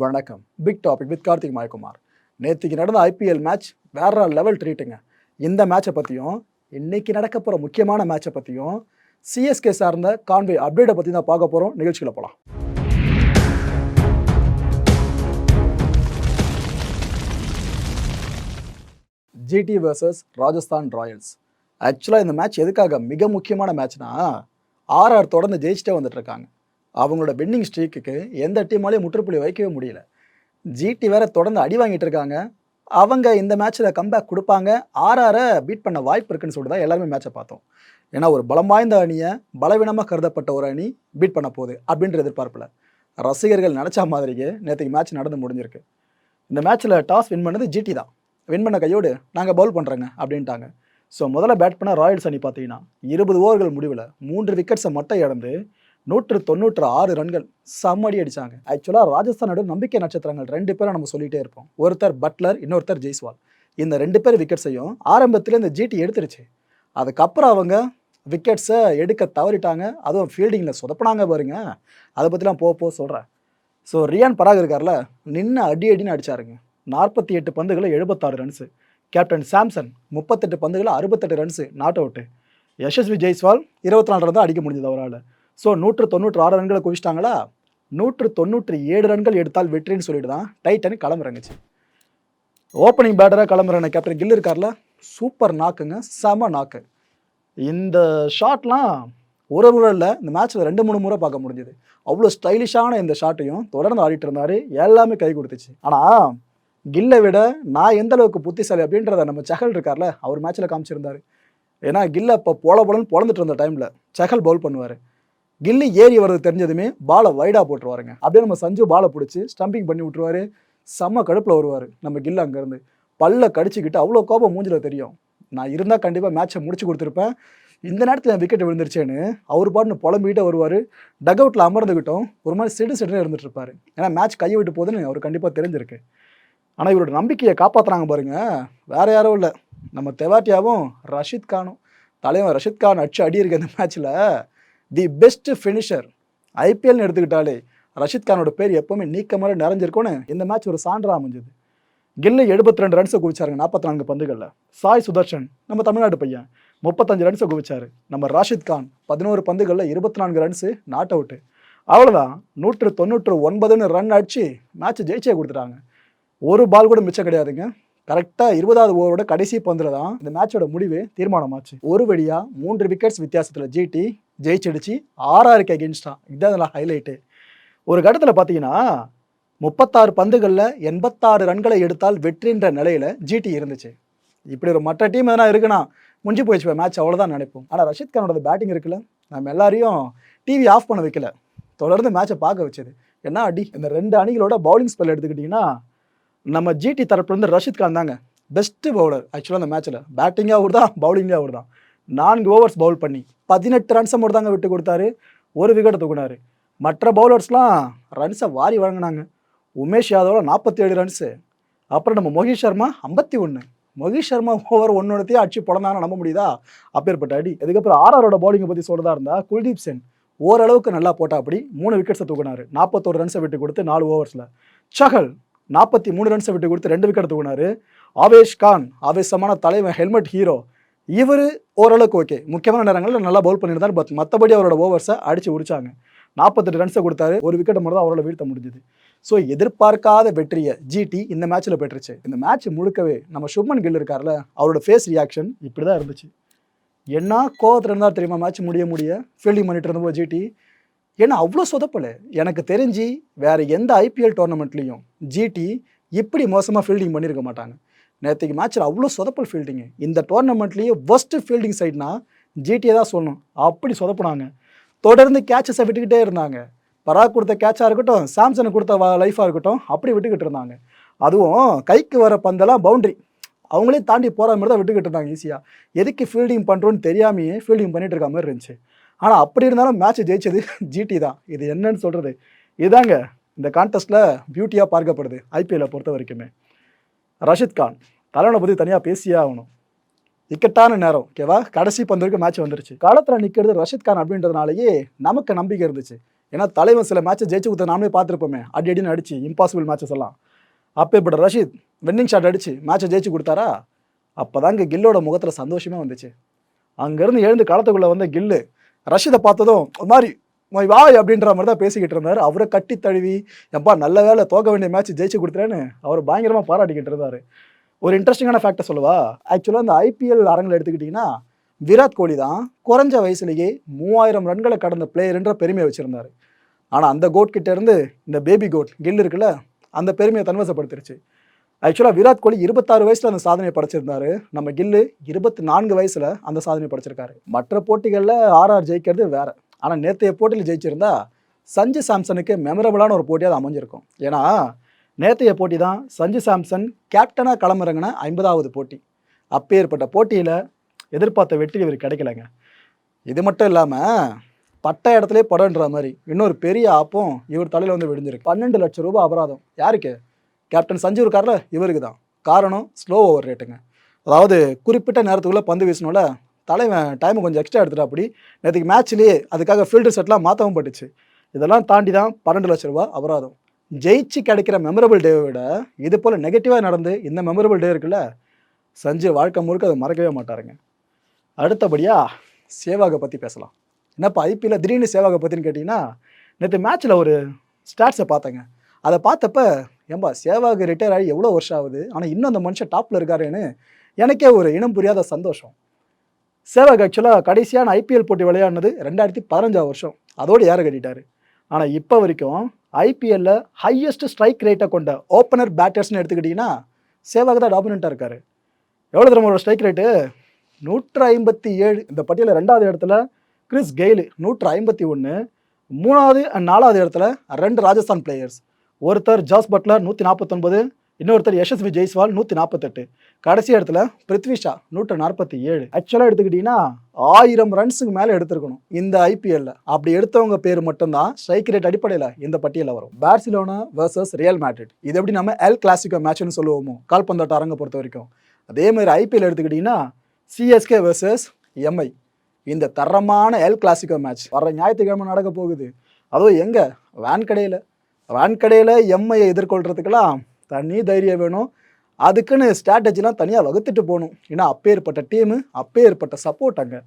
வணக்கம். Big topic with Karthik Mayakumar. நேற்றுக்கு நடந்த ஐபிஎல் மேட்ச் வேற லெவல் ட்ரீட்டுங்க இந்த மேட்சை பற்றியும் இன்னைக்கு நடக்க போகிற முக்கியமான மேட்சை பற்றியும் சிஎஸ்கே சார்ந்த கான்வே அப்டேட்டை பற்றி தான் பார்க்க போகிறோம் நிகழ்ச்சியில் போகலாம் ஜிடி வர்சஸ் ராஜஸ்தான் ராயல்ஸ் ஆக்சுவலாக இந்த மேட்ச் எதுக்காக மிக முக்கியமான மேட்ச்னா ஆர்ஆர் தொடர்ந்து ஜெயிச்சிட்டே வந்துட்டு இருக்காங்க. அவங்களோட வின்னிங் ஸ்ட்ரீக்குக்கு எந்த டீமாலேயும் முற்றுப்புள்ளி வைக்கவே முடியல. ஜிடி வேற தொடர்ந்து அடி வாங்கிட்டு இருக்காங்க. அவங்க இந்த மேட்ச்சில் கம்பேக் கொடுப்பாங்க. ஆர்ஆரை பீட் பண்ண வாய்ப்பு இருக்குன்னு சொல்லிட்டு தான் எல்லாருமே மேட்சை பார்த்தோம். ஏன்னா ஒரு பலம் வாய்ந்த அணியை பலவீனமாக கருதப்பட்ட ஒரு அணி பீட் பண்ண போகுது அப்படின்ற எதிர்பார்ப்பில். ரசிகர்கள் நினச்ச மாதிரியே நேற்றுக்கு மேட்ச் நடந்து முடிஞ்சிருக்கு. இந்த மேட்ச்சில் டாஸ் வின் பண்ணது ஜிடி தான். வின் பண்ண கையோடு நாங்கள் பவுல் பண்ணுறோங்க அப்படின்ட்டாங்க. ஸோ முதல்ல பேட் பண்ண ராயல்ஸ் அணி பார்த்தீங்கன்னா இருபது ஓவர்கள் முடிவில் மூன்று விக்கெட்ஸை மட்டும் இழந்து நூற்று தொண்ணூற்று ஆறு ரன்கள் சம்மடி அடிச்சாங்க. ஆக்சுவலாக ராஜஸ்தானோட நம்பிக்கை நட்சத்திரங்கள் ரெண்டு பேரும் நம்ம சொல்லிட்டே இருப்போம். ஒருத்தர் பட்லர் இன்னொருத்தர் ஜெய்ஸ்வால் இந்த ரெண்டு பேர் விக்கெட்ஸையும் ஆரம்பத்தில் இந்த ஜிடி எடுத்துருச்சு. அதுக்கப்புறம் அவங்க விக்கெட்ஸை எடுக்க தவறிட்டாங்க. அதுவும் ஃபீல்டிங்கில் சொதப்பினாங்க பாருங்க. அதை பற்றிலாம் போக போக சொல்கிறேன் ஸோ ரியான் பராக் இருக்கார்ல நின்று அடி அடின்னு அடிச்சாருங்க. நாற்பத்தி எட்டு பந்துகளை எழுபத்தாறு ரன்ஸு கேப்டன் சாம்சன் முப்பத்தெட்டு பந்துகளை அறுபத்தெட்டு runs not out Yashasvi Jaiswal இருபத்தி நாலு ரன் தான் அடிக்க முடிஞ்சது அவரால். ஸோ நூற்று தொண்ணூற்று ஆறு ரன்களை குவிச்சிட்டாங்களா? நூற்று தொண்ணூற்றி ஏழு ரன்கள் எடுத்தால் வெற்றின்னு சொல்லிட்டு தான் டைட்டன் களமிறங்குச்சு ஓப்பனிங் பேட்டராக கிளம்புறான கேப்டன் கில் இருக்கார்ல? சூப்பர் நாக்குங்க செம நாக்கு இந்த ஷாட்லாம் ஒரு முறை இல்லை இந்த மேட்ச்சில் ரெண்டு மூணு முறை பார்க்க முடிஞ்சது. அவ்வளோ ஸ்டைலிஷான இந்த ஷாட்டையும் தொடர்ந்து ஆடிட்டு இருந்தார் எல்லாமே கை கொடுத்துச்சு. ஆனால் கில்லை விட நான் எந்த அளவுக்கு புத்திசாலி அப்படின்றத நம்ம செகல் இருக்கார்ல அவர் மேட்ச்சில் காமிச்சிருந்தாரு. ஏன்னா கில்லை இப்போ போல போலன்னு பொழந்துட்டு இருந்த டைமில் செகல் பவுல் பண்ணுவார். கில்லி ஏறி வர்றது தெரிஞ்சதுமே பாலை வைடாக போட்டுருவாருங்க. அப்படியே நம்ம சஞ்சு பாலை பிடிச்சி ஸ்டம்பிங் பண்ணி விட்ருவாரு செம்ம கடுப்பில் வருவார் நம்ம கில்லு அங்கேருந்து. பல்ல கடிச்சிக்கிட்டு அவ்வளோ கோபம் மூஞ்சில் தெரியும். நான் இருந்தால் கண்டிப்பாக மேட்ச்சை முடிச்சு கொடுத்துருப்பேன். இந்த நேரத்தில் என் விக்கெட் விழுந்துருச்சேன்னு அவர் பாட்டுன்னு புலம்பிக்கிட்டே வருவார். டக் அவுட்டில் அமர்ந்துக்கிட்டோம் ஒரு மாதிரி சிடு சிடுன்னு இருந்துட்டு இருப்பாரு ஏன்னா மேட்ச் கையை விட்டு போகுதுன்னு அவர் கண்டிப்பாக தெரிஞ்சிருக்கு. ஆனால் இவரோட நம்பிக்கையை காப்பாற்றுறாங்க பாருங்கள் வேறு யாரும் இல்லை. நம்ம தெவாட்டியாவும் ரஷித் கானும் தலைவன் ரஷித் கான் அடிச்சு அடி இருக்கு அந்த மேட்ச்சில் தி பெஸ்ட் ஃபினிஷர். ஐபிஎல்னு எடுத்துக்கிட்டாலே ரஷித் கானோட பேர் எப்பவுமே நீக்கமாக மாதிரி நிறைஞ்சிருக்கும்னு இந்த மேட்ச் ஒரு சான்றா அமைஞ்சது. கில்லு எழுபத்தி ரெண்டு ரன்ஸை குவிச்சாருங்க நாற்பத்தி நான்கு பந்துகளில். சாய் சுதர்ஷன் நம்ம தமிழ்நாடு பையன் முப்பத்தஞ்சு ரன்ஸை குவிச்சாரு. நம்ம ராஷித் கான் பதினோரு பந்துகளில் இருபத்தி நான்கு ரன்ஸு நாட் அவுட்டு அவ்வளோதான் நூற்று தொண்ணூற்று ஒன்பதுன்னு ரன் அடித்து மேட்ச் ஜெயிச்சே கொடுத்துட்டாங்க. ஒரு பால் கூட மிச்சம் கிடையாதுங்க. கரெக்டாக இருபதாவது ஓவரோட கடைசி பந்தில் தான் இந்த மேட்சோட முடிவு தீர்மானமாச்சு. ஒரு வழியாக மூன்று விக்கெட்ஸ் வித்தியாசத்தில் ஜிடி ஜெயிச்சடிச்சு ஆறாருக்கு அகேன்ஸ்டா இதுதான் அதில் ஹைலைட்டு ஒரு கட்டத்தில் பார்த்தீங்கன்னா முப்பத்தாறு பந்துகளில் எண்பத்தாறு ரன்களை எடுத்தால் வெற்றின்ற நிலையில் ஜிடி இருந்துச்சு. இப்படி ஒரு மற்ற டீம் எதனா இருக்குன்னா முடிஞ்சு போயிடுச்சு மேட்ச் அவ்வளோதான் நினைப்போம். ஆனால் ரஷித் கானோட பேட்டிங் இருக்குல்ல நம்ம எல்லாரையும் டிவி ஆஃப் பண்ண வைக்கல. தொடர்ந்து மேட்சை பார்க்க வச்சது. என்ன அடி இந்த ரெண்டு அணிகளோட பவுலிங் ஸ்பெல் எடுத்துக்கிட்டிங்கன்னா நம்ம ஜிடி தரப்புலேருந்து ரஷித் கான் தாங்க. பெஸ்ட்டு பவுலர் ஆக்சுவலாக அந்த மேட்ச்சில் பேட்டிங்காக அவர் தான் பவுலிங்காக அவர் தான் நான்கு ஓவர்ஸ் பவுல் பண்ணி பதினெட்டு ரன்ஸை மட்டும் தாங்க விட்டு கொடுத்தாரு. ஒரு விக்கெட்டை தூக்குனாரு. மற்ற பவுலர்ஸ்லாம் ரன்ஸை வாரி வழங்கினாங்க. உமேஷ் யாதவோட நாற்பத்தி ஏழு ரன்ஸு அப்புறம் நம்ம மோகித் சர்மா ஐம்பத்தி ஒன்று மோகித் சர்மா ஓவர் ஒன்னொன்னத்தையும் அடிச்சு பிறந்தான்னு நம்ப முடியுதா? அப்பேற்பட்ட அடி. இதுக்கப்புறம் ஆர்ஆரோட பவுலிங்கை பற்றி சொல்கிறதா இருந்தால் குல்தீப் சென் ஓரளவுக்கு நல்லா போட்டா அப்படி மூணு விக்கெட்ஸை தூக்குனாரு. நாற்பத்தோரு ரன்ஸை விட்டு கொடுத்து நாலு ஓவர்ஸில் சஹல் நாற்பத்தி மூணு ரன்ஸை விட்டு கொடுத்து ரெண்டு விக்கெட் தூக்குனாரு. ஆவேஷ் கான் ஆவேசமான தலைவன் ஹெல்மெட் ஹீரோ இவர் ஓரளவுக்கு ஓகே முக்கியமான நேரங்களில் நல்லா பவுல் பண்ணியிருந்தார் பட் மற்றபடி அவரோட ஓவர்ஸை அடித்து உடிச்சாங்க நாற்பத்தெட்டு ரன்ஸை கொடுத்தாரு ஒரு விக்கெட் மட்டும் தான் அவரால் வீழ்த்த முடிஞ்சுது. ஸோ எதிர்பார்க்காத வெற்றியை ஜிடி இந்த மேட்ச்சில் பெற்றுச்சு. இந்த மேட்ச் முழுக்கவே நம்ம சுப்மன் கில் இருக்கார்ல அவரோட ஃபேஸ் ரியாக்ஷன் இப்படி தான் இருந்துச்சு. என்ன கோவத்தில் இருந்தால் தெரியுமா மேட்ச் முடிய முடிய? ஃபீல்டிங் பண்ணிட்டு இருந்தப்போ ஜிடி ஏன்னா அவ்வளோ சொதப்பலை? எனக்கு தெரிஞ்சு வேற எந்த ஐபிஎல் டோர்னமெண்ட்லேயும் ஜிடி இப்படி மோசமாக ஃபீல்டிங் பண்ணியிருக்க மாட்டாங்க. நேற்றுக்கு மேட்ச்சில் அவ்வளோ சொதப்பல் ஃபீல்டிங்கு இந்த டோர்னமெண்ட்லேயே ஒஸ்ட்டு ஃபீல்டிங் சைட்னா ஜிடிஏ தான் சொல்லணும். அப்படி சொதப்புனாங்க. தொடர்ந்து கேட்சஸை விட்டுக்கிட்டே இருந்தாங்க. பராக் கொடுத்த கேட்சாக இருக்கட்டும் சாம்சனுக்கு கொடுத்த லைஃபாக இருக்கட்டும் அப்படி விட்டுக்கிட்டு இருந்தாங்க. அதுவும் கைக்கு வர பந்தெல்லாம் பவுண்ட்ரி அவங்களே தாண்டி போகிற மாதிரி தான் விட்டுக்கிட்டு இருந்தாங்க ஈஸியாக எதுக்கு ஃபீல்டிங் பண்ணுறோன்னு தெரியாமையே ஃபீல்டிங் பண்ணிட்டு இருக்க மாதிரி இருந்துச்சு. ஆனால் அப்படி இருந்தாலும் மேட்ச் ஜெயிச்சது ஜிடி தான். இது என்னன்னு சொல்கிறது இதுதாங்க இந்த கான்டெஸ்ட்டில் பியூட்டியாக பார்க்கப்படுது ஐபிஎல்லை பொறுத்த வரைக்குமே ரஷித் கான். தலைவனை பற்றி தனியாக பேசியே ஆகணும். இக்கட்டான நேரம் ஓகேவா கடைசி பந்து வரைக்கும் மேட்ச் வந்துருச்சு. களத்தில் நிற்கிறது ரஷித் கான் அப்படின்றதுனாலயே நமக்கு நம்பிக்கை இருந்துச்சு. ஏன்னா தலைவன் சில மேட்சை ஜெயிச்சு கொடுத்த நாமளே பார்த்துருப்போமே. அடி அடின்னு அடிச்சு இம்பாசிபிள் மேட்சஸ் எல்லாம். அப்பேற்பட்ட ரஷீத் வின்னிங் ஷாட் அடிச்சு மேட்சை ஜெயிச்சு கொடுத்தாரா? அப்போதாங்க கில்லோட முகத்தில் சந்தோஷமே வந்துச்சு. அங்கேருந்து எழுந்து களத்துக்குள்ளே வந்த கில்லு ரஷீதை பார்த்ததும் ஒரு மாதிரி "மொய் வாய் அப்படின்ற மாதிரி தான் பேசிக்கிட்டு இருந்தார். அவரை கட்டி தழுவி எப்பா நல்ல வேலை தோக்க வேண்டிய மேட்ச் ஜெயிச்சு கொடுத்துறேன்னு அவர் பயங்கரமாக பாராட்டிக்கிட்டு இருந்தார். ஒரு இன்ட்ரெஸ்டிங்கான ஃபேக்டை சொல்லவா? ஆக்சுவலாக இந்த ஐபிஎல் அரங்கில் எடுத்துக்கிட்டிங்கன்னா விராட் கோலி தான் குறைஞ்ச வயசுலேயே மூவாயிரம் ரன்களை கடந்த பிளேயர்ன்ற பெருமையை வச்சுருந்தாரு. ஆனால் அந்த கோட் கிட்ட இருந்து இந்த பேபி கோட் கில் இருக்குல்ல அந்த பெருமையை தன்வசப்படுத்திருச்சு ஆக்சுவலாக விராட் கோலி இருபத்தாறு வயசில் அந்த சாதனையை படைச்சிருந்தாரு. நம்ம கில்லு இருபத்தி நான்கு வயசில் அந்த சாதனையை படைச்சிருக்காரு. மற்ற போட்டிகளில் ஆர்ஆர் ஜெயிக்கிறது வேறு. ஆனால் நேற்றைய போட்டியில் ஜெயிச்சிருந்தா சஞ்சு சாம்சனுக்கு மெமரபுளான ஒரு போட்டியாக அது அமைஞ்சிருக்கும். ஏன்னா நேற்றைய போட்டி தான் சஞ்சு சாம்சன் கேப்டனாக களமிறங்கின ஐம்பதாவது போட்டி. அப்பேற்பட்ட போட்டியில் எதிர்பார்த்த வெற்றி இவர் கிடைக்கலங்க. இது மட்டும் இல்லாமல் பட்ட இடத்துல படம்ன்ற மாதிரி இன்னொரு பெரிய ஆப்பும் இவர் தலையில் வந்து விழுந்திருக்கு. பன்னெண்டு லட்சம் ரூபாய் அபராதம். யாருக்கு? கேப்டன் சஞ்சு இருக்கார்ல இவருக்கு தான் காரணம் ஸ்லோ ஓவர் ரேட்டுங்க அதாவது குறிப்பிட்ட நேரத்துக்குள்ளே பந்து வீசணும்ல தலைவன் டைமை கொஞ்சம் எக்ஸ்ட்ரா எடுத்துட்டா அப்படி நேற்றுக்கு மேட்ச்லேயே அதுக்காக ஃபீல்டு செட்லாம் மாற்றவும் பட்டுச்சு. இதெல்லாம் தாண்டி தான் பன்னெண்டு லட்ச ரூபாய் அபராதம். ஜெயிச்சு கிடைக்கிற மெமரபிள் டேவை விட இது போல் நெகட்டிவாக நடந்து இந்த மெமரபிள் டே இருக்குல்ல சஞ்சு வாழ்க்கை முழுக்க அதை மறக்கவே மாட்டாருங்க. அடுத்தபடியாக சேவாகை பற்றி பேசலாம். என்னப்பா ஐபிஎல்ல திடீர்னு சேவாகை பற்றின்னு கேட்டிங்கன்னா நேற்று மேட்ச்சில் ஒரு ஸ்டாட்ஸை பார்த்தேங்க. அதை பார்த்தப்ப ஏம்பா சேவாக் ரிட்டையர் ஆகி எவ்வளோ வருஷம் ஆகுது? ஆனால் இன்னும் அந்த மனுஷன் டாப்பில் இருக்காருன்னு எனக்கே ஒரு இனம் புரியாத சந்தோஷம். சேவாக் ஆக்சுவலாக கடைசியான ஐபிஎல் போட்டி விளையாடினது ரெண்டாயிரத்தி பதினஞ்சாவது வருஷம். அதோடு யாரை கட்டிட்டார்? ஆனால் இப்போ வரைக்கும் ஐபிஎல்ல ஹையஸ்ட் ஸ்ட்ரைக் ரேட்டை கொண்ட ஓப்பனர் பேட்டர்ஸ்னு எடுத்துக்கிட்டிங்கன்னா சேவாக் தான் டாமினண்ட்டாக இருக்காரு. எவ்வளோ தரமோட ஸ்ட்ரைக் ரேட்டு நூற்று ஐம்பத்தி ஏழு. இந்த பட்டியலில் ரெண்டாவது இடத்துல கிறிஸ் கெய்லு நூற்று ஐம்பத்தி ஒன்று மூணாவது அண்ட் நாலாவது இடத்துல ரெண்டு ராஜஸ்தான் பிளேயர்ஸ் ஒருத்தர் ஜாஸ் பட்லர் நூற்றி நாற்பத்தொன்பது. இன்னொருத்தர் யசஸ்வி ஜெய்ஸ்வால் நூற்றி நாற்பத்தெட்டு கடைசி இடத்துல பிரித்விஷா நூற்று நாற்பத்தி ஏழு ஆக்சுவலாக எடுத்துக்கிட்டிங்கன்னா ஆயிரம் ரன்ஸுக்கு மேலே எடுத்திருக்கணும் இந்த ஐபிஎல்ல அப்படி எடுத்தவங்க பேர் மட்டும்தான் ஸ்ட்ரைக் ரேட் அடிப்படையில் இந்த பட்டியலில் வரும். பார்சிலோனா வர்சஸ் ரியல் மேட்ரிட் இது எப்படி நம்ம எல் கிளாசிக்கோ மேட்ச்னு சொல்லுவோமோ கால்பந்தாட்ட அரங்க பொறுத்த வரைக்கும். அதே மாதிரி ஐபிஎல் எடுத்துக்கிட்டிங்கன்னா சிஎஸ்கே வர்சஸ் எம்ஐ இந்த தரமான எல் கிளாசிக்கோ மேட்ச் வர ஞாயிற்றுக்கிழமை நடக்க போகுது. அதுவும் எங்கே? வேன் கடையில். வேன் கடையில் எம்ஐயை எதிர்கொள்கிறதுக்கெல்லாம் தனி தைரியம் வேணும். அதுக்குன்னு ஸ்ட்ராட்டஜிலாம் தனியாக வகுத்துட்டு போகணும். ஏன்னா அப்பேற்பட்ட டீமு அப்பேற்பட்ட சப்போர்ட் அங்கே.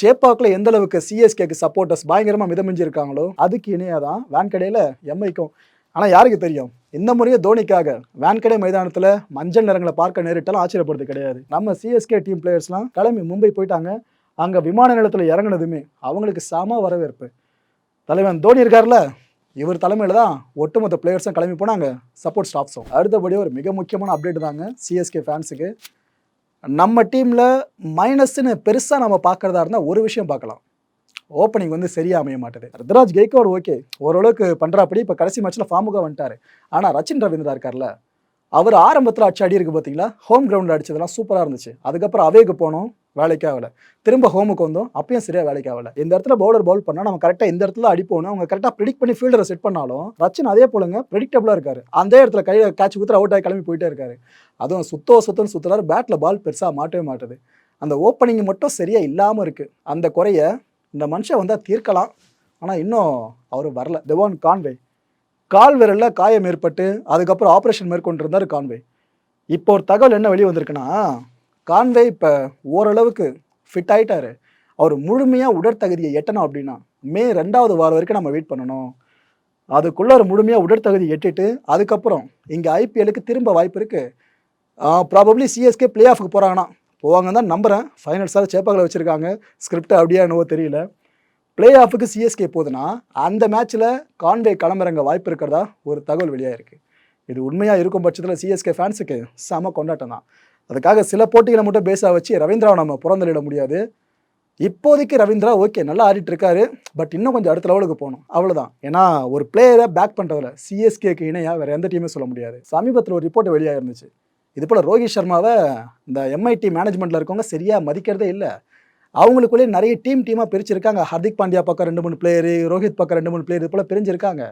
சேப்பாக்கில் எந்த அளவுக்கு சிஎஸ்கேக்கு சப்போர்ட்டர்ஸ் பயங்கரமாக மிதமிஞ்சிருக்காங்களோ அதுக்கு இணையாக தான் வேன்கடையில் எம்ஐக்கும் ஆனால் யாருக்கு தெரியும்? இந்த முறையும் தோனிக்காக வேன்கடை மைதானத்தில் மஞ்சள் நிறங்களை பார்க்க நேரிட்டாலும் ஆச்சரியப்படுறது கிடையாது. நம்ம சிஎஸ்கே டீம் பிளேயர்ஸ்லாம் கிளம்பி மும்பை போயிட்டாங்க. அங்கே விமான நிலையத்தில் இறங்குனதுமே அவங்களுக்கு சம வரவேற்பு. தலைவன் தோனி இருக்கார்ல? இவர் தலைமையில் தான் ஒட்டுமொத்த பிளேயர்ஸும் கிளம்பி போனாங்க. சப்போர்ட் ஸ்டாஃப்ஸும் அடுத்தபடி ஒரு மிக முக்கியமான அப்டேட் தாங்க சிஎஸ்கே ஃபேன்ஸுக்கு நம்ம டீமில் மைனஸ்ன்னு பெருசாக நம்ம பார்க்குறதா இருந்தால் ஒரு விஷயம் பார்க்கலாம். ஓப்பனிங் வந்து சரியாக அமைய மாட்டுது. ருத்ராஜ் கெய்கோட் ஓகே ஓரளவுக்கு பண்ணுறாப்படி இப்போ கடைசி மேட்ச்சில் ஃபார்முக்காக வந்துட்டார். ஆனால் ரச்சின் ரவீந்திரா இருக்கார்ல அவர் ஆரம்பத்தில் அடிச்சு அடி இருக்கு பார்த்தீங்களா ஹோம் கிரவுண்டில் அடிச்சதெல்லாம் சூப்பராக இருந்துச்சு. அதுக்கப்புறம் அவேக்கு போனோம். வேலைக்கு ஆகல. திரும்ப ஹோமுக்கு வந்தோம். அப்பயும் சரியாக வேலைக்கு ஆகல. இந்த இடத்துல பவுலர் பவுல் பண்ணால் நம்ம கரெக்டாக இந்த இடத்துல அடிப்போம் அவங்க கரெக்டாக ப்ரிடிக் பண்ணி ஃபீல்டரை செட் பண்ணாலும் ரச்சன் அதே போலங்க ப்ரெடிக்டபுளாக இருக்காரு. அந்த இடத்துல கையில் கேட்ச் குத்துற அவுட் ஆகி கிளம்பி போயிட்டே இருக்காரு. அதுவும் சுத்தோ சுத்தம்னு சுற்றுறாரு பேட்டில் பால் பெருசாக மாட்டவே மாட்டுது. அந்த ஓப்பனிங் மட்டும் சரியாக இல்லாமல் இருக்குது அந்த குறைய இந்த மனுஷன் வந்தால் தீர்க்கலாம். ஆனால் இன்னும் அவர் வரல. தெவான் கான்வே கால் விரலில் காயம் ஏற்பட்டு அதுக்கப்புறம் ஆப்ரேஷன் மேற்கொண்டிருந்தார் கான்வே இப்போ ஒரு தகவல் என்ன வெளியே வந்திருக்குன்னா கான்வே இப்போ ஓரளவுக்கு ஃபிட் ஆயிட்டாரு. அவர் முழுமையாக உடற்தகுதியை எட்டணும் அப்படின்னா மே ரெண்டாவது வாரம் வரைக்கும் நம்ம வெயிட் பண்ணணும். அதுக்குள்ளே ஒரு முழுமையாக உடற்தகுதி எட்டிட்டு அதுக்கப்புறம் இங்கே ஐபிஎலுக்கு திரும்ப வாய்ப்பு இருக்குது ப்ராபப்ளி சிஎஸ்கே பிளே ஆஃபுக்கு போகிறாங்கன்னா போவாங்கன்னு தான் நம்புகிறேன் ஃபைனல்ஸாக சேப்பாக்கில் வச்சுருக்காங்க. ஸ்கிரிப்ட் அப்படியா என்னவோ தெரியல. பிளே ஆஃபுக்கு சிஎஸ்கே போகுதுன்னா அந்த மேட்ச்சில் கான்வே களமிறங்க வாய்ப்பு இருக்கிறதா ஒரு தகவல் வெளியாக இருக்குது இது உண்மையாக இருக்கும் பட்சத்தில் சிஎஸ்கே ஃபேன்ஸுக்கு செம கொண்டாட்டம் தான். அதுக்காக சில போட்டிகளை மட்டும் பேஸாக வச்சு ரவீந்திராவை நம்ம புறந்தளிட முடியாது. இப்போதைக்கு ரவீந்திரா ஓகே நல்லா ஆடிட்டு இருக்காரு. பட் இன்னும் கொஞ்சம் அடுத்த லெவலுக்கு போகணும். அவ்வளோதான் ஏன்னா ஒரு பிளேயரை பேக் பண்ணுறதுல சிஎஸ்கேக்கு இணையாக வேறு எந்த டீமே சொல்ல முடியாது. சமீபத்தில் ஒரு ரிப்போர்ட் வெளியாக இருந்துச்சு இது போல் ரோஹித் சர்மாவை இந்த எம்ஐடி மேனேஜ்மெண்ட்டில் இருக்கவங்க சரியாக மதிக்கிறதே இல்லை. அவங்களுக்குள்ளே நிறைய டீம் டீமாக பிரிச்சிருக்காங்க. ஹர்திக் பாண்டியா பக்கம் ரெண்டு மூணு பிளேயரு ரோஹித் பக்கம் ரெண்டு மூணு பிளேயர் இது போல் பிரிஞ்சிருக்காங்க.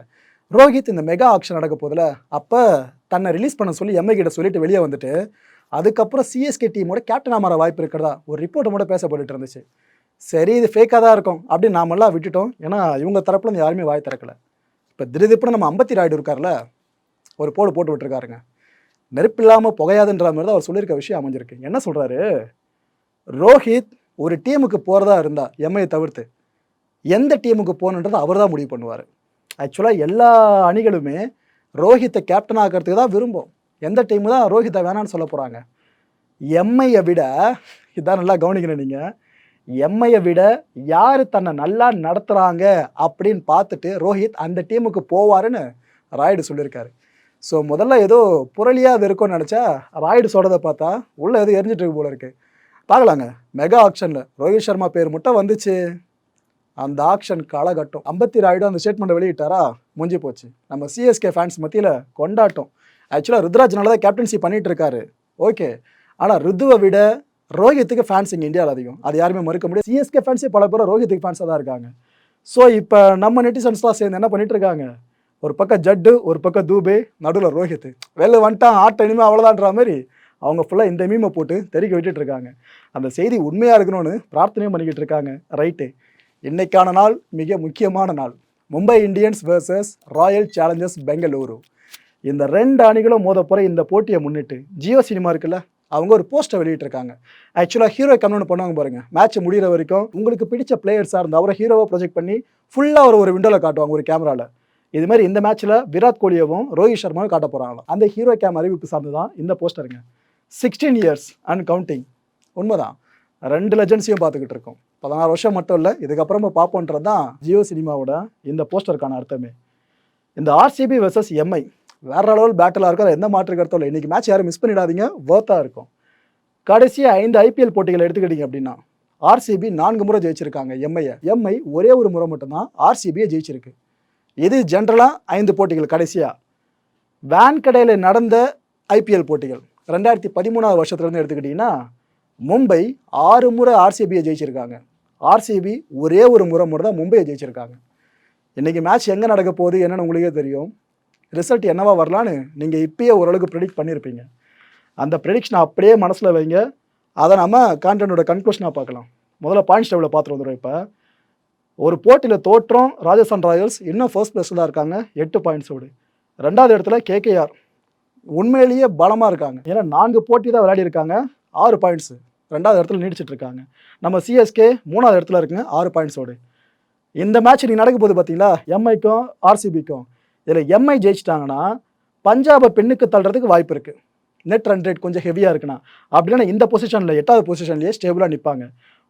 ரோஹித் இந்த மெகா ஆக்ஷன் நடக்க போதில் அப்போ தன்னை ரிலீஸ் பண்ண சொல்லி எம்ஐ கிட்ட சொல்லிட்டு வெளியே வந்துட்டு அதுக்கப்புறம் சிஎஸ்கே டீமோட கேப்டன் மாற வாய்ப்பு இருக்கிறதா? ஒரு ரிப்போர்ட்டை மட்டும் பேசப்பட்டு இருந்துச்சு. சரி இது ஃபேக்காக தான் இருக்கும் அப்படின்னு நாமெல்லாம் விட்டுட்டோம். ஏன்னா இவங்க தரப்புல யாருமே வாய் திறக்கல. இப்போ திடீர்னு நம்ம அம்பத்தி ராய்டு இருக்கார்ல ஒரு போடு போட்டு விட்டுருக்காருங்க. நெருப்பு இல்லாமல் புகையாதுன்ற மாதிரி தான் அவர் சொல்லியிருக்க விஷயம் அமைஞ்சிருக்கு. என்ன சொல்கிறாரு ரோஹித் ஒரு டீமுக்கு போகிறதா இருந்தால் எம்ஐயை தவிர்த்து எந்த டீமுக்கு போகணுன்றதை அவர் தான் முடிவு பண்ணுவார். ஆக்சுவலாக எல்லா அணிகளுமே ரோஹித்தை கேப்டன் ஆக்கிறதுக்கு தான் விரும்பும். எந்த டீமு தான் ரோஹித்தை வேணான்னு சொல்ல போகிறாங்க எம்ஐயை விட இதான் நல்லா கவனிக்கணும் நீங்கள் எம்ஐயை விட யார் தன்னை நல்லா நடத்துகிறாங்க அப்படின்னு பார்த்துட்டு ரோஹித் அந்த டீமுக்கு போவாருன்னு ராய்டு சொல்லியிருக்காரு. ஸோ முதல்ல ஏதோ புரளியாக அது இருக்கும்னு நினச்சா ராய்டு சொல்கிறத பார்த்தா உள்ளே எதுவும் எரிஞ்சிட்டு இருக்கு போல இருக்குது பார்க்கலாங்க. மெகா ஆக்ஷனில் ரோஹித் சர்மா பேர் மட்டும் வந்துச்சு. அந்த ஆக்ஷன் களகட்டும் ஐம்பத்தி ராய்டு அந்த ஸ்டேட்மெண்ட்டை வெளியிட்டாரா? முடிஞ்சு போச்சு. நம்ம சிஎஸ்கே ஃபேன்ஸ் மத்தியில் கொண்டாட்டம். ஆக்சுவலாக ருத்ராஜ்னால தான் கேப்டன்சி பண்ணிட்டு இருக்காரு ஓகே ஆனால் ருத்துவை விட ரோஹித்துக்கு ஃபேன்ஸ் இங்கே இந்தியாவில் அதிகம். அது யாருமே மறுக்க முடியாது. சிஎஸ்கே ஃபேன்ஸே பல பேர் ரோஹித்துக்கு ஃபேன்ஸாக தான் இருக்காங்க. ஸோ இப்போ நம்ம நெட்டிசன்ஸ்லாம் சேர்ந்து என்ன பண்ணிட்டு இருக்காங்க ஒரு பக்கம் ஜட்டு ஒரு பக்கம் தூபே நடுவில் ரோஹித் வெளில வந்துட்டான் ஆட்ட இனிமேல் அவ்வளோதான்ற மாதிரி அவங்க ஃபுல்லாக இந்த மீமை போட்டு தெறிக்க விட்டுட்டு இருக்காங்க. அந்த செய்தி உண்மையாக இருக்கணும்னு பிரார்த்தனையும் பண்ணிக்கிட்டு இருக்காங்க. ரைட்டு இன்னைக்கான நாள் மிக முக்கியமான நாள். Mumbai Indians versus Royal Challengers Bengaluru இந்த ரெண்டு அணிகளும் மோத போகிற இந்த போட்டியை முன்னிட்டு ஜியோ சினிமா இருக்குல்ல அவங்க ஒரு போஸ்ட்டை வெளியிட்டிருக்காங்க ஆக்சுவலாக ஹீரோ கம்னு பண்ணுவாங்க பாருங்கள் மேட்ச் முடிகிற வரைக்கும் உங்களுக்கு பிடிச்ச பிளேயர்ஸாக இருந்தால் அவரை ஹீரோவை ப்ரொஜெக்ட் பண்ணி ஃபுல்லாக ஒரு ஒரு விண்டோவில் காட்டுவாங்க ஒரு கேமராவில் இது மாதிரி இந்த மேட்ச்சில் விராட் கோலியவும் ரோஹித் சர்மாவும் காட்ட போகிறாங்களாம் அந்த ஹீரோ கேம் அறிவிப்பு சார்ந்து தான் இந்த போஸ்டருங்க சிக்ஸ்டீன் இயர்ஸ் அண்ட் கவுண்டிங் உண்மைதான். ரெண்டு லெஜன்ஸையும் பார்த்துக்கிட்டு இருக்கோம். பதினாறு வருஷம் மட்டும் இல்லை இதுக்கப்புறமா பார்ப்போன்றது தான் ஜியோ சினிமாவோட இந்த போஸ்டருக்கான அர்த்தமே. இந்த ஆர்சிபி வெர்சஸ் எம்ஐ வேற லெவல் பேட்டிலாக இருக்கும் எந்த மாற்று கருத்தும் இல்லை இன்றைக்கி மேட்ச் யாரும் மிஸ் பண்ணிடாதீங்க ஒர்த்தாக இருக்கும். கடைசியாக ஐந்து ஐபிஎல் போட்டிகளை எடுத்துக்கிட்டீங்க அப்படின்னா ஆர்சிபி நான்கு முறை ஜெயிச்சிருக்காங்க எம்ஐயை எம்ஐ ஒரே ஒரு முறை மட்டும்தான் ஆர்சிபியை ஜெயிச்சிருக்கு. இது ஜென்ரலாக ஐந்து போட்டிகள் கடைசியாக வேன் கடையில் நடந்த ஐபிஎல் போட்டிகள். ரெண்டாயிரத்தி பதிமூணாவது வருஷத்துலேருந்து எடுத்துக்கிட்டிங்கன்னா மும்பை ஆறு முறை ஆர்சிபியை ஜெயிச்சிருக்காங்க. ஆர்சிபி ஒரே ஒரு முறை முறை தான் மும்பையை ஜெயிச்சிருக்காங்க. இன்றைக்கி மேட்ச் எங்கே நடக்க போகுது என்னென்னு உங்களுக்கே தெரியும். ரிசல்ட் என்னவா வரலான்னு நீங்கள் இப்பயே ஓரளவுக்கு ப்ரெடிக்ட் பண்ணியிருப்பீங்க அந்த ப்ரெடிக்ஷனை அப்படியே மனசில் வைங்க. அதை நம்ம கான்டென்ட்டோட கன்க்ளூஷனாக பார்க்கலாம். முதல்ல பாயிண்ட்ஸ் டேபிளில் பார்த்துட்டு வந்துடும் இப்போ. ஒரு போட்டியில் தோற்றம் ராஜஸ்தான் ராயல்ஸ் இன்னும் ஃபர்ஸ்ட் பிளேஸில் தான் இருக்காங்க. எட்டு பாயிண்ட்ஸோடு ரெண்டாவது இடத்துல கேகேஆர் உண்மையிலேயே பலமாக இருக்காங்க. ஏன்னா நான்கு போட்டி தான் விளையாடி இருக்காங்க. ஆறு பாயிண்ட்ஸு ரெண்டாவது இடத்துல நீடிச்சிட்டு இருக்காங்க. நம்ம சிஎஸ்கே மூணாவது இடத்துல இருக்குங்க ஆறு பாயிண்ட்ஸோடு இந்த மேட்ச் நீ நடக்க போகுது பார்த்தீங்களா எம்ஐக்கும் ஆர்சிபிக்கும் இதில் எம்ஐ ஜெயிச்சிட்டாங்கன்னா பஞ்சாபை பெண்ணுக்கு தள்ளுறதுக்கு வாய்ப்பு இருக்குது நெட் ரன் ரேட் கொஞ்சம் ஹெவியாக இருக்குன்னா அப்படின்னா இந்த பொசிஷனில் எட்டாவது பொசிஷன்லேயே ஸ்டேபிளாக நிற்பாங்க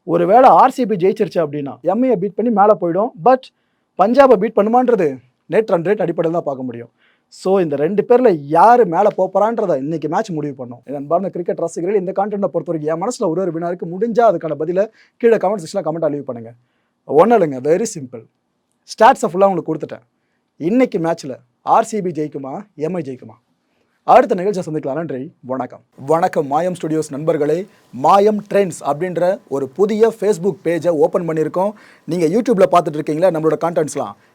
ஒருவேளை ஆர்சிபி ஜெயிச்சிருச்சு அப்படின்னா எம்ஐயை பீட் பண்ணி மேலே போயிடும். பட் பஞ்சாபை பீட் பண்ணுமான்றது நெட் ரன் ரேட் அடிப்படையில் தான் பார்க்க முடியும். ஸோ இந்த ரெண்டு பேரில் யார் மேலே போகிறான்றதை இன்றைக்கி மேட்ச் முடிவு பண்ணோம். என் அன்பார்ந்த கிரிக்கெட் ரசிகர்கள் இந்த கான்டென்ட்டை பொறுத்த வரைக்கும் என் மனசில் ஒரு ஒரு வினாருக்கு முடிஞ்சால் அதுக்கான பதிலை கீழே கமெண்ட் செக்ஷனில் கமெண்ட் லீவ் பண்ணுங்கள் ஒன்றும் இல்லைங்க வெரி சிம்பிள் ஸ்டாட்ஸை ஃபுல்லாக உங்களுக்கு கொடுத்துட்டேன். இன்றைக்கி மேட்ச்சில் ஆர்சிபி ஜெயிக்குமா எம்ஐ ஜெயிக்குமா? அடுத்த நிகழ்ச்சியை சந்திக்கலாம். நன்றி வணக்கம். வணக்கம் மாயம் ஸ்டுடியோஸ் நண்பர்களே. மாயம் ட்ரெண்ட்ஸ் அப்படின்ற ஒரு புதிய ஃபேஸ்புக் பேஜை ஓப்பன் பண்ணியிருக்கோம். நீங்கள் யூடியூப்பில் பார்த்துட்டு இருக்கீங்களா? நம்மளோட கான்டென்ட்ஸ்லாம்